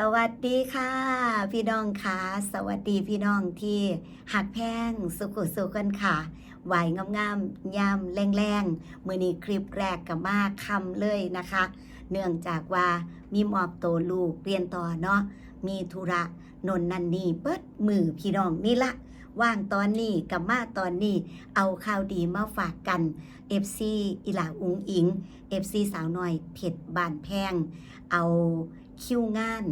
สวัสดีค่ะ พี่น้องค่ะ สวัสดีพี่น้องที่หักแพงสุขุสุกันค่ะไหวงามๆยามแรงๆมือนี้คลิปแรกกับมาคำเลยนะคะ เนื่องจากว่ามีมอบโตลูกเรียนต่อเนาะมีธุระนนนันนี่เปิดมือพี่น้องนี่ละว่างตอนนี้กับมาตอนนี้ เอาข่าวดีมาฝากกัน FC อีหลาอุงอิง FC สาวน้อยเผ็ดบานแพง เอา คิวงาน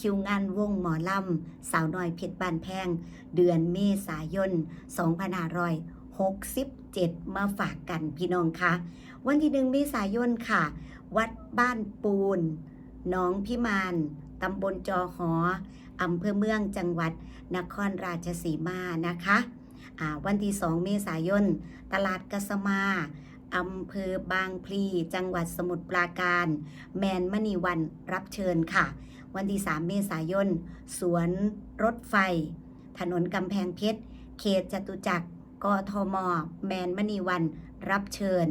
คิวงานวงหมอลำ สาวน้อยเพชรบานแพง เดือนเมษายน2567 มาฝากกันพี่น้องคะวันที่หนึ่งเมษายนค่ะ วัดบ้านปูนน้องพิมานตำบลจอหออำเภอเมืองจังหวัดนครราชสีมานะคะอ่าวันที่ 2 เมษายน ตลาดกสมา อำเภอบางพลี จังหวัดสมุทรปราการ แมนมณีวันรับเชิญค่ะ วันที่ 3 เมษายน สวนรถไฟ ถนนกำแพงเพชร เขตจตุจักร กทม แมนมณีวันรับเชิญ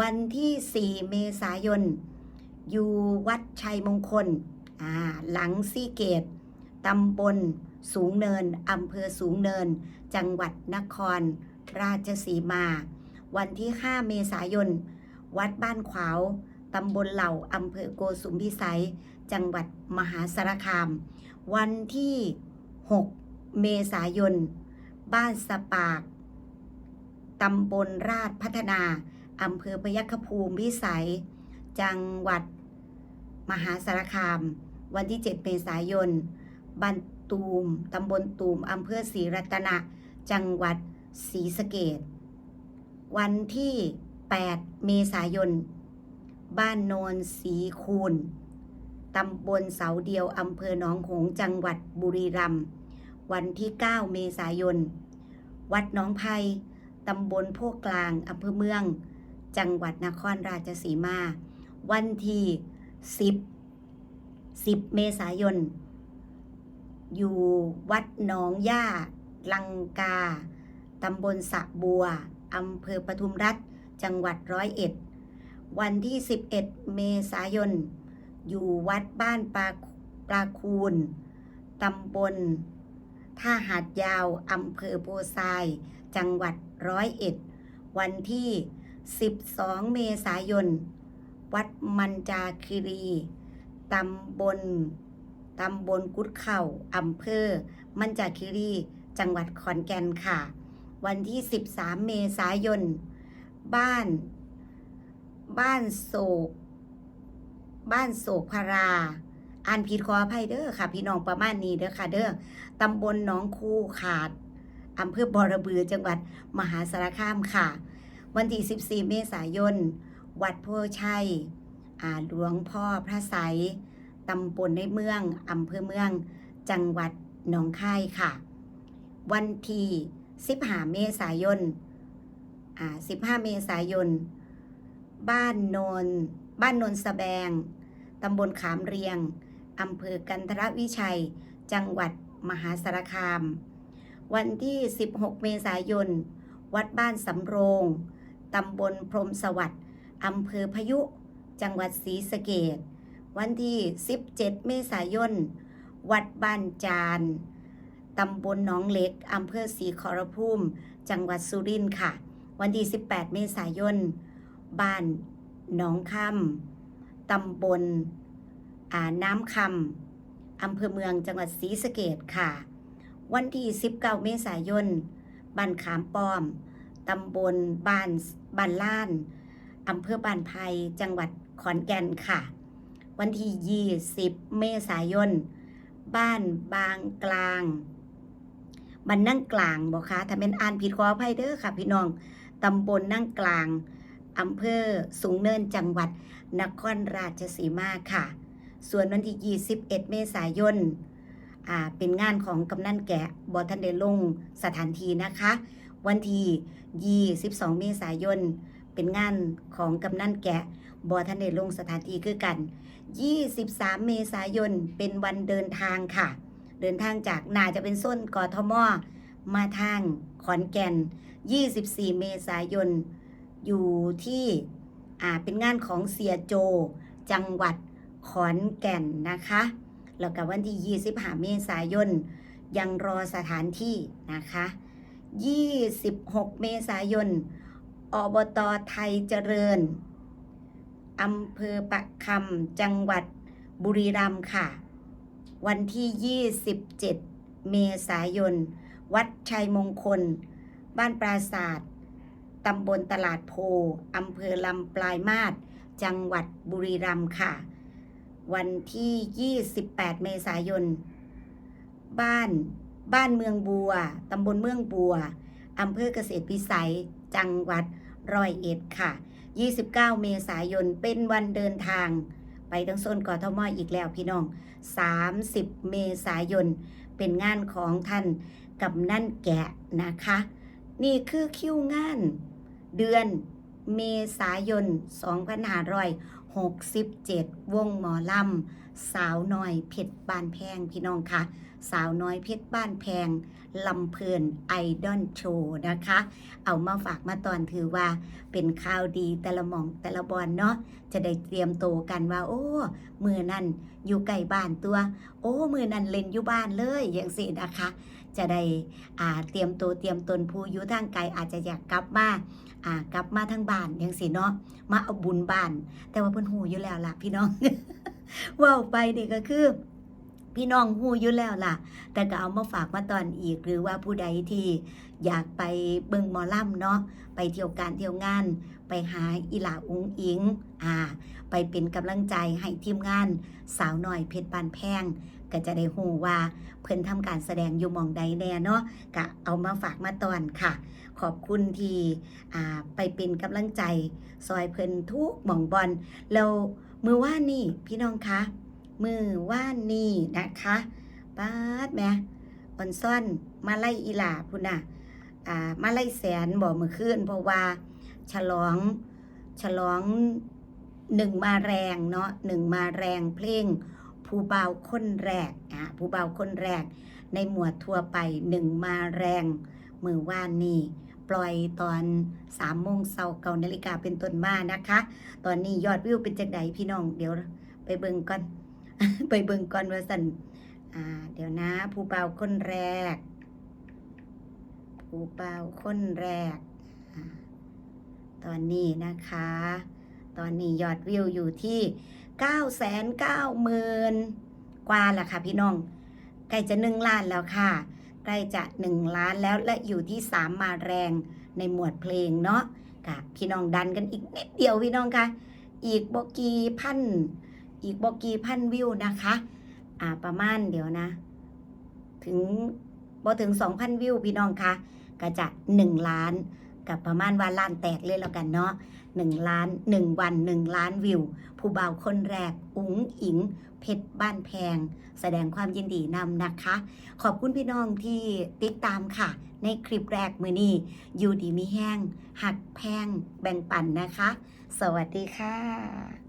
วันที่ 4 เมษายน อยู่วัดชัยมงคล หลังซีเกต ตำบลสูงเนิน อำเภอสูงเนิน จังหวัดนครราชสีมา วันที่ 5 เมษายน วัดบ้านขวาว ตำบลเหล่า อำเภอโกสุมพิสัย จังหวัดมหาสารคาม วันที่ 6 เมษายน บ้านสปาก ตำบลราชพัฒนา อำเภอพยัคฆภูมิพิสัย จังหวัดมหาสารคาม วันที่ 7 เมษายนบ้านตูม ตำบลตูม อำเภอศรีรัตนะ จังหวัดศรีสะเกด วันที่ 8 เมษายน บ้านโนนศรีคูนตำบลเสาเดียวอำเภอหนองหงส์จังหวัดบุรีรัมย์วันที่ 9 เมษายน วัดหน้องไผ่ตำบลโพกกลางอำเภอเมือง จังหวัดนครราชสีมา วันที่ 10 10 เมษายน อยู่วัดหนองย่าลังกา ตำบลสะบัว อำเภอปทุมรัฐ จังหวัดร้อยเอ็ด วันที่ 11 เมษายน อยู่วัดบ้านปลาปลาคูนตำบลท่าหาดยาวอำเภอโพไซจังหวัดร้อยเอ็ด วันที่ 12 เมษายน วัดมันจาคีรี ตำบล ตำบลกุดเข่าอำเภอ มันจาคีรี จังหวัดขอนแก่นค่ะ วันที่ 13 เมษายน บ้าน บ้านโศก บ้านโศกพาราอ่านผิดขออภัยเด้อค่ะ พี่น้องประมาณนี้เด้อค่ะ เด้อตำบลหนองคูขาดอำเภอบอระบือจังหวัดมหาสารคามค่ะ วันที่14 เมษายน วัดโพชัยอ่าหลวงพ่อพระไสยตำบลในเมืองอำเภอเมือง จังหวัดหนองคายค่ะ วันที่ 15 เมษายนอ่า15 เมษายน บ้านโนน บ้านโนนสะแบง ตำบลขามเรียง อำเภอกันทรวิชัย จังหวัดมหาสารคาม วันที่ 16 เมษายน วัดบ้านสำโรง ตำบลพรมสวัสดิ์อำเภอพยุ จังหวัดศรีสะเกดวันที่ 17 เมษายน วัดบ้านจาน ตำบลหนองเล็กอำเภอศรีขอรภูมิ จังหวัดสุรินทร์ค่ะ วันที่ 18 เมษายน บ้านหนองคำตำบลน้ำคำอำเภอเมืองจังหวัดศรีสะเกดค่ะ วันที่ 19 เมษายน บ้านขามป้อม ตำบลบ้านบ้านล้านอำเภอบ้านไผ่จังหวัดขอนแก่นค่ะ วันที่ 20 เมษายน บ้านบางกลาง บ้านนั่งกลางบอกคะถ้าเป็นอ่านผิดขออภัยเด้อค่ะ พี่น้องตำบลนั่งกลางอำเภอสูงเนินจังหวัด นครราชสีมาค่ะ ส่วนวันที่ 21 เมษายนอ่าเป็นงานของกำนันแกะบอทันเดลงสถานที่นะคะ วันที่22 เมษายน เป็นงานของกำนันแกะบอทันเดลงสถานที่คือกัน 23 เมษายนเป็นวันเดินทางค่ะ เดินทางจากนาจะเป็นส้นกทมมาทางขอนแก่น 24 เมษายน อยู่ที่อ่าเป็นงานของเสียโจ จังหวัดขอนแก่นนะคะ แล้วก็วันที่ 25 เมษายน ยังรอสถานที่นะคะ 26 เมษายน อบตไทยเจริญอำเภอปะคำจังหวัดบุรีรัมย์ค่ะ วันที่ 27 เมษายน วัดชัยมงคล บ้านปราศาสตร์ตำบลตลาดโพอำเภอลำปลายมาศจังหวัดบุรีรัมย์ค่ะ วันที่ 28 เมษายน บ้านบ้านเมืองบัว ตำบลเมืองบัว อำเภอเกษตรพิสัย จังหวัดร้อยเอ็ดค่ะ 29 เมษายน เป็นวันเดินทาง ไปทั้งโซนกทมอีกแล้วพี่น้อง 30 เมษายน เป็นงานของท่านกับนั่นแกะนะคะ นี่คือคิวงาน เดือนเมษายน 2567 วงหมอลำ สาวน้อยเพชรบ้านแพงพี่น้องคะสาวน้อยเพชรบ้านแพงลำเพลินไอดอลโชว์นะคะ เอามาฝากมาตอนถือว่าเป็นข่าวดีแต่ละมองแต่ละบอลเนาะจะได้เตรียมโตกันว่า โอ้ มือนั่นอยู่ไกลบ้านตัว โอ้มือนั่นเล่นอยู่บ้านเลยอย่างสินะคะ จะได้อ่าเตรียมตัวเตรียมตนผู้อยู่ทางไกลอาจจะอยากกลับมาอ่ากลับมาทางบ้านอย่างสิเนาะมาเอาบุญบ้าน แต่ว่าเพิ่นหูอยู่แล้วล่ะพี่น้อง ว่าไปนี่ก็คือ พี่น้องหูอยู่แล้วล่ะ แต่ก็เอามาฝากมาตอนอีก หรือว่าผู้ใดที่อยากไปเบิ่งมอลำเนาะไปเที่ยวการเที่ยวงาน ไปหาอีหลาอุงอิงอ่า ไปเป็นกำลังใจให้ทีมงาน สาวหน้อยเพชรบานแพงก็จะได้หูว่าเพิ่นทำการแสดงอยู่มองใดแน่เนาะก็เอามาฝากมาตอนค่ะ ขอบคุณที่ไปเป็นกำลังใจ ซอยเพิ่นทุกหม่องบอลแล้วมือว่านนี่พี่น้องคะมือว่านนี่นะคะป้าดแม่ออนซ่อนมาไล่อีหลาพุ่นน่ะมาไล่แสนบอกมือขึ้นเพราะว่าฉลองฉลองหนึ่งมาแรงเนาะหนึ่งมาแรงเพลงผู้เบาวคนแรกอะผู้เบาวคนแรก ในหมวดทั่วไปหนึ่งมาแรงมือว่านนี่ ปล่อยตอนสามโมงเช้าเก้านาฬิกาเป็นต้นมานะคะ ตอนนี้ยอดวิวเป็นจังไดพี่น้องเดี๋ยวไปเบิ่งก่อน ไปเบิ่งก่อนว่าสันอ่า เดี๋ยวนะ ผู้เบาคนแรก ผู้เบาคนแรกอตอนนี้นะคะ ตอนนี้ยอดวิวอยู่ที่9 9 0 0 0 0กว่าแล้วค่ะพี่น้องใกล้จะหนึ่งล้านแล้วค่ะ ใกล้จะหนึ่งล้านแล้วและอยู่ที่สามมาแรงในหมวดเพลงเนาะค่ะพี่น้องดันกันอีกนิดเดียวพี่น้องคะอีกบกีพันอีกบกีพันวิวนะคะอ่าประมาณเดี๋ยวนะ ถึงบอถึง 2,000 วิวพี่น้องคะก็จะ 1 ล้าน กับประมาณว่าล้านแตกเลยแล้วกันเนาะ1ล้าน1วัน1ล้านวิว ผู้บ่าวคนแรก อุ๋งอิง เพชรบ้านแพง แสดงความยินดีนำนะคะ ขอบคุณพี่น้องที่ติดตามค่ะ ในคลิปแรกมือนี้อยู่ดีมีแห้ง หักแพงแบ่งปันนะคะ สวัสดีค่ะ